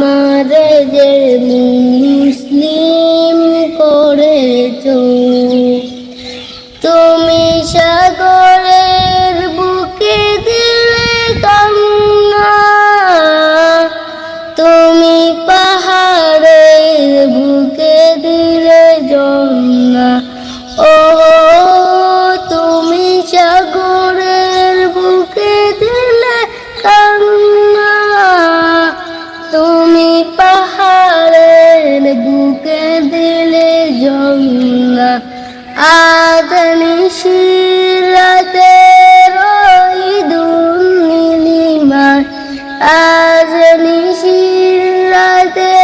আমার যে মুসলিম করেছ আদনি শিরাতে রই দুর্নীলিমার আজনি শিরাতে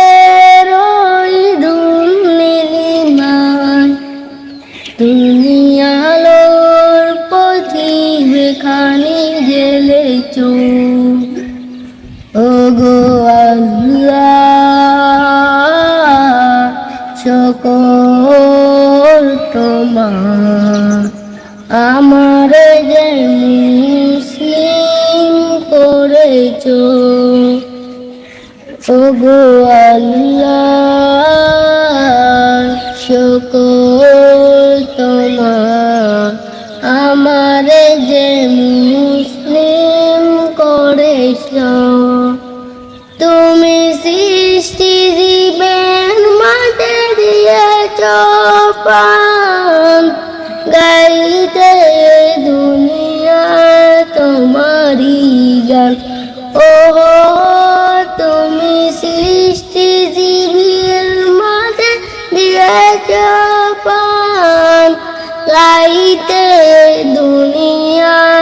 রই দুর্নীলিমার তুমি আলোর পথিবেখানি জেলেছ ও গো আল্লাহ, সকল তোমার আমার যে মুসলিম করেছ ও আল্লাহ সকল গাইতে দুনিয়া তোমারি গান ও তুমি সৃষ্টি জীবীর মাঝে দিয়েছ পান। লাইতে দুনিয়া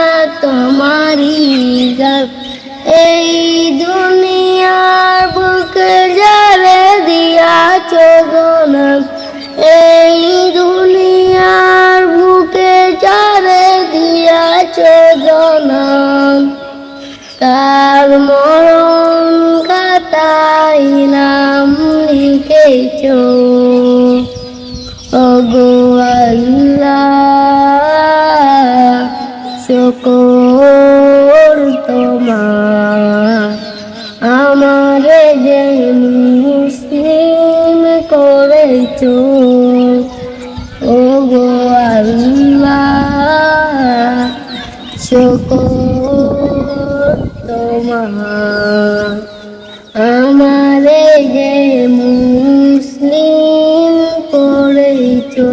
চো ওগো আল্লাহ, শকর তোমা আমার যে মুসলিম করেছ, ওগো আল্লাহ, শকর তোমার। আমার যে মুসলিম মুসলিম করেই তো